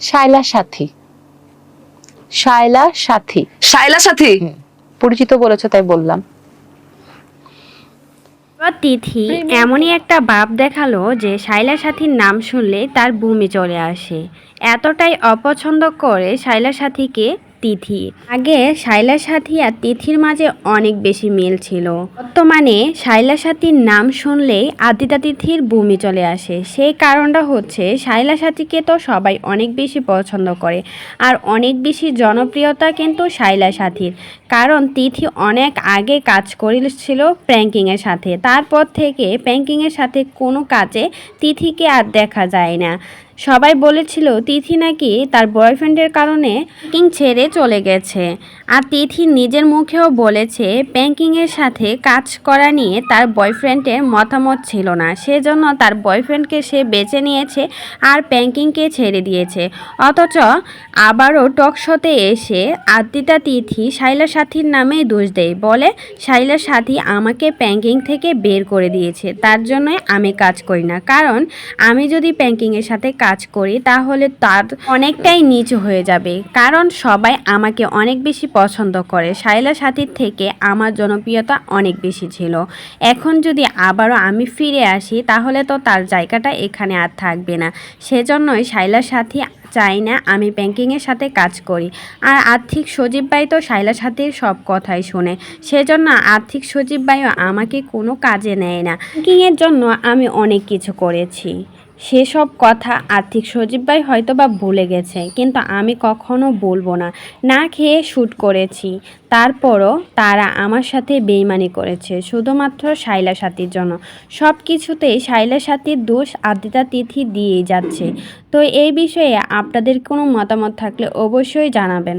শায়লা সাথী। শায়লা সাথী। শায়লা সাথী? পরিচিত বলেছ তাই বললাম। তিথি এমনই একটা বাপ দেখাল যে শাইলা সাথীর নাম শুনলে তার বমি চলে আসে। এতটাই অপছন্দ করে শাইলা সাথীকে তিথি। আগে শাইলা সাথী আর তিথির মাঝে অনেক বেশি মিল ছিল। বর্তমানে শাইলা সাথীর নাম শুনলেই আদিতা তিথির বমি চলে আসে। সেই কারণটা হচ্ছে শাইলা সাথীকে তো সবাই অনেক বেশি পছন্দ করে আর অনেক বেশি জনপ্রিয়তা কিন্তু শাইলা সাথীর। কারণ তিথি অনেক আগে কাজ করেছিল প্র্যাঙ্কিংয়ের সাথে। তারপর থেকে প্র্যাঙ্কিংয়ের সাথে কোনো কাজে তিথিকে আর দেখা যায় না। সবাই বলেছিল, তিথি নাকি তার বয়ফ্রেন্ডের কারণে প্যাঙ্কিং ছেড়ে চলে গেছে। আর তিথি নিজের মুখেও বলেছে প্যাঙ্কিংয়ের সাথে কাজ করা নিয়ে তার বয়ফ্রেন্ডের মতামত ছিল না। সেজন্য তার বয়ফ্রেন্ডকে সে বেছে নিয়েছে আর প্যাঙ্কিংকে ছেড়ে দিয়েছে। অথচ আবারও টক শোতে এসে আদিতা তিথি শাইলা সাথীর নামেই দোষ দেয়। বলে, শাইলা সাথী আমাকে প্যাঙ্কিং থেকে বের করে দিয়েছে। তার জন্যই আমি কাজ করি না। কারণ আমি যদি প্যাঙ্কিংয়ের সাথে কাজ করি, তাহলে তার অনেকটাই নিচু হয়ে যাবে। কারণ সবাই আমাকে অনেক বেশি পছন্দ করে। শাইলা সাথীর থেকে আমার জনপ্রিয়তা অনেক বেশি ছিল। এখন যদি আবারও আমি ফিরে আসি, তাহলে তো তার জায়গাটা এখানে আর থাকবে না। সেজন্যই শাইলার সাথী চাই না আমি ব্যাংকিংয়ের সাথে কাজ করি। আর আর্থিক সজীব ভাই তো শাইলা সাথীর সব কথাই শোনে। সেজন্য আর্থিক সজীব ভাইও আমাকে কোনো কাজে নেয় না। ব্যাংকিংয়ের জন্য আমি অনেক কিছু করেছি। সেসব কথা আর্থিক সজীব ভাই হয়তো বা ভুলে গেছে, কিন্তু আমি কখনো বলব না। না খেয়ে শ্যুট করেছি, তারপরও তারা আমার সাথে বেইমানি করেছে, শুধুমাত্র শাইলা সাথীর জন্য। সব কিছুতেই শাইলা সাথীর দোষ আদিতা তিথি দিয়েই যাচ্ছে। তো এই বিষয়ে আপনাদের কোনো মতামত থাকলে অবশ্যই জানাবেন।